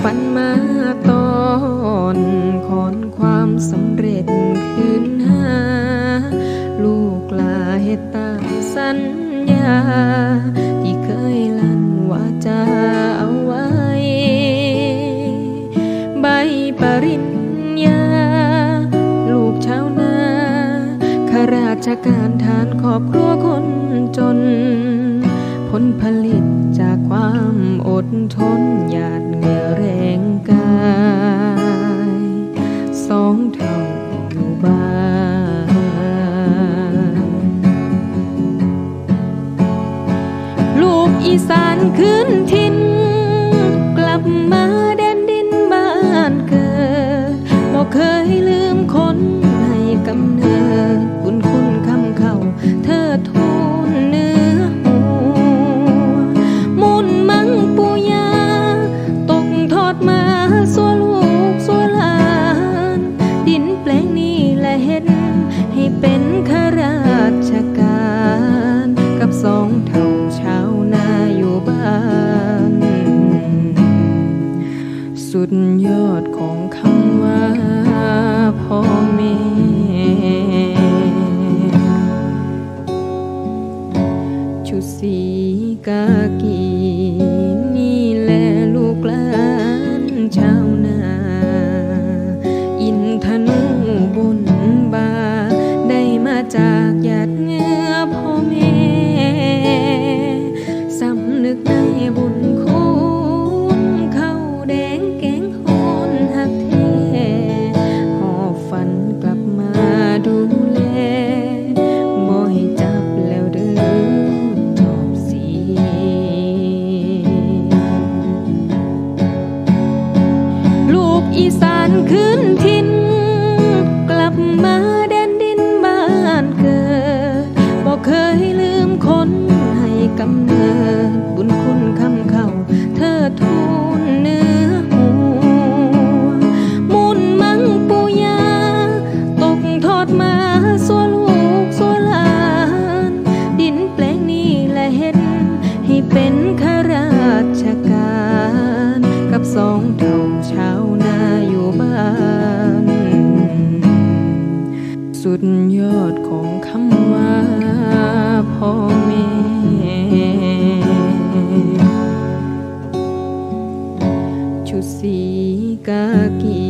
ฝันมาตอนขอนความสำเร็จคืนหา ลูกลาเหตุตามสัญญา ที่เคยลั่นว่าจะเอาไว้ ใบปริญญา ลูกชาวนาข้าราชการทานครอบครัวคนจน ผลผลิตจากความอดทนหยาดเอดของคำว่าพ่อแม่ชุดสีกากี บุญคุณคำเขาเธอทูลเนื้อหัวมุนมังปูยา ตกทอดมาสัวลูกสัวหลาน ดินแปลงนี้แหละเห็น ให้เป็นข้าราชการ กับสองเท่าชาวนาอยู่บ้าน สุดยอดของคำว่าพอ สีกากี